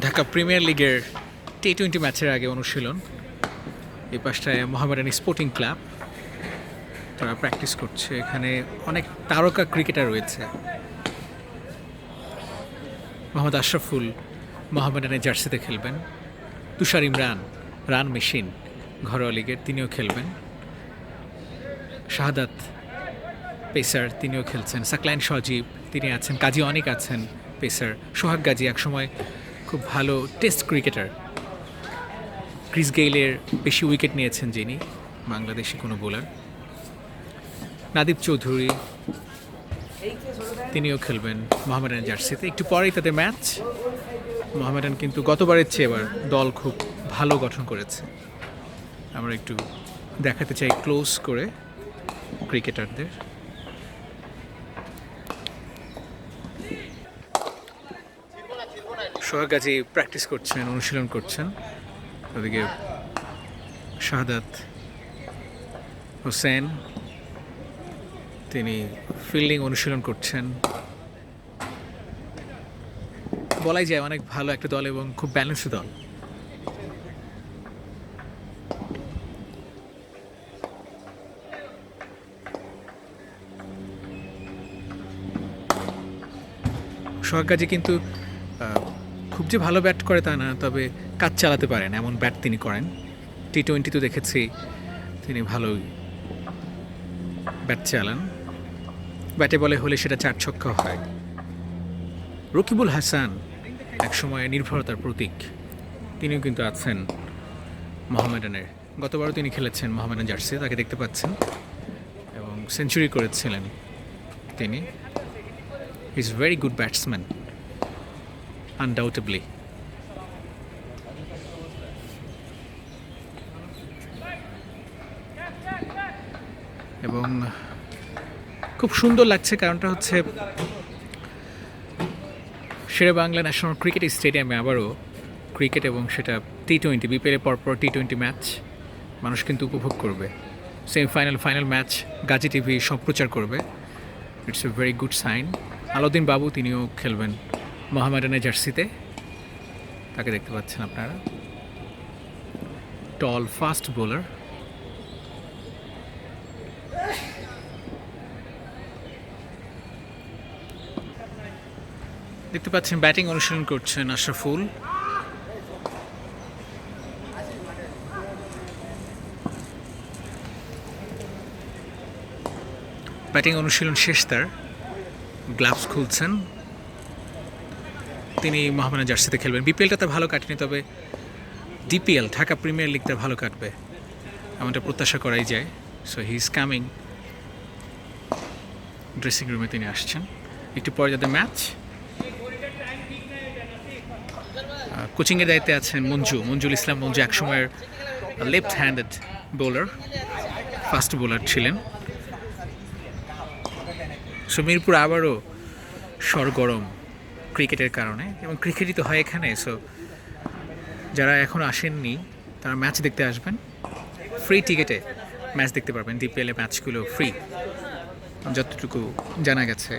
Dhaka premier লিগের T twenty ম্যাচের আগে অনুশীলন। এই পাশটায় মোহামেডান স্পোর্টিং ক্লাব। তারা প্র্যাকটিস করছে। এখানে অনেক তারকা ক্রিকেটার রয়েছে। মোহাম্মদ আশরাফুল মোহামেডানের জার্সিতে খেলবেন। তুষার ইমরান, রান মেশিন, ঘরোয়া লিগের তিনিও খেলবেন। শাহাদাত পেসার তিনিও খেলছেন। সাকলাইন সজীব, তিনি আছেন। কাজী অনেক আছেন, পেসার। সোহাগ গাজী একসময় খুব ভালো টেস্ট ক্রিকেটার। ক্রিস গেইলের বেশি উইকেট নিয়েছেন যিনি, বাংলাদেশি কোনো বোলার। নাদীপ চৌধুরী, তিনিও খেলবেন মোহামেডান জার্সিতে। একটু পরেই তাদের ম্যাচ। মোহামেডান কিন্তু গতবারের চেয়ে এবার দল খুব ভালো গঠন করেছে। আমরা একটু দেখাতে চাই ক্লোজ করে ক্রিকেটারদের। সোহাগ গাজী প্র্যাকটিস করছেন, অনুশীলন করছেন। ওদিকে শাহাদাত হোসেন, তিনি ফিল্ডিং অনুশীলন করছেন। বলাই যায় অনেক ভালো একটা দল এবং খুব ব্যালেন্স দল। সোহাগ গাজী কিন্তু খুব যে ভালো ব্যাট করে তা না, তবে কাজ চালাতে পারেন, এমন ব্যাট তিনি করেন। টি টোয়েন্টি তো দেখেছি, তিনি ভালোই ব্যাট চালান। ব্যাটে বলে হলে সেটা চার ছক্কা হয়। রকিবুল হাসান একসময় নির্ভরতার প্রতীক। তিনিও কিন্তু আছেন মোহামেডানের, গতবারও তিনি খেলেছেন মোহামেডান জার্সি, তাকে দেখতে পাচ্ছেন। এবং সেঞ্চুরি করেছিলেন তিনি। Is very good batsman undoubtedly এবং খুব সুন্দর লাগছে কারণটা হচ্ছে শেরে বাংলা ন্যাশনাল ক্রিকেট স্টেডিয়ামে আবারও ক্রিকেট এবং সেটা টি টোয়েন্টি বিপিএলের পরপর টি টোয়েন্টি ম্যাচ মানুষ কিন্তু উপভোগ করবে। Semifinal final match Gazi TV সম্প্রচার করবে। It's a very good sign Alauddin Babu তিনিও খেলবেন। মোহামেডানের জার্সিতে। তাকে দেখতে পাচ্ছেন আপনারা। টল ফাস্ট বোলার দেখতে পাচ্ছেন, ব্যাটিং অনুশীলন করছেন আশরাফুল। ব্যাটিং অনুশীলন শেষ তার। গ্লাভস খুলছেন। তিনি মোহামেডান জার্সিতে খেলবেন। বিপিএলটা তো ভালো কাটেনি, তবে ডিপিএল, ঢাকা প্রিমিয়ার লিগটা ভালো কাটবে, এমনটা প্রত্যাশা করাই যায়। So he is coming dressing রুমে তিনি আসছেন। একটু পরে যাদের ম্যাচ কোচিংয়ের দায়িত্বে আছেন মঞ্জু। মঞ্জুল ইসলাম, মঞ্জু একসময়ের left handed bowler fast bowler ছিলেন। সো মিরপুর আবারও সরগরম। ক্রিকেটের কারণে, এবং ক্রিকেটই তো হয় এখানে সো যারা এখন আসেননি, তারা ম্যাচ দেখতে আসবেন। ফ্রি টিকিটে ম্যাচ দেখতে পারবেন ডিপিএলে ম্যাচগুলো ফ্রি যতটুকু জানা গেছে।